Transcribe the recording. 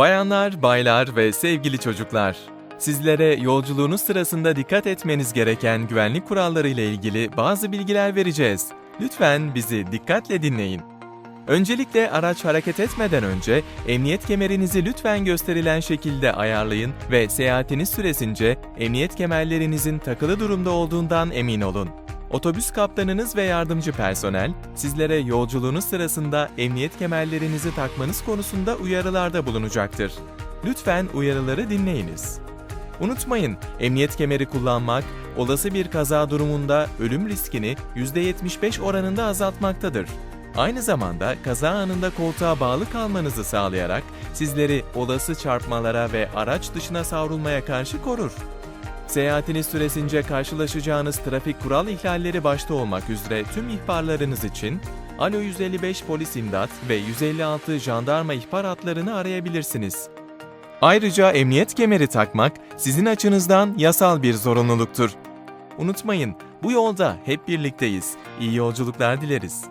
Bayanlar, baylar ve sevgili çocuklar. Sizlere yolculuğunuz sırasında dikkat etmeniz gereken güvenlik kuralları ile ilgili bazı bilgiler vereceğiz. Lütfen bizi dikkatle dinleyin. Öncelikle araç hareket etmeden önce emniyet kemerinizi lütfen gösterilen şekilde ayarlayın ve seyahatiniz süresince emniyet kemerlerinizin takılı durumda olduğundan emin olun. Otobüs kaptanınız ve yardımcı personel sizlere yolculuğunuz sırasında emniyet kemerlerinizi takmanız konusunda uyarılarda bulunacaktır. Lütfen uyarıları dinleyiniz. Unutmayın, emniyet kemeri kullanmak, olası bir kaza durumunda ölüm riskini %75 oranında azaltmaktadır. Aynı zamanda kaza anında koltuğa bağlı kalmanızı sağlayarak sizleri olası çarpmalara ve araç dışına savrulmaya karşı korur. Seyahatiniz süresince karşılaşacağınız trafik kural ihlalleri başta olmak üzere tüm ihbarlarınız için Alo 155 Polis İmdat ve 156 Jandarma ihbar hatlarını arayabilirsiniz. Ayrıca emniyet kemeri takmak sizin açınızdan yasal bir zorunluluktur. Unutmayın, bu yolda hep birlikteyiz. İyi yolculuklar dileriz.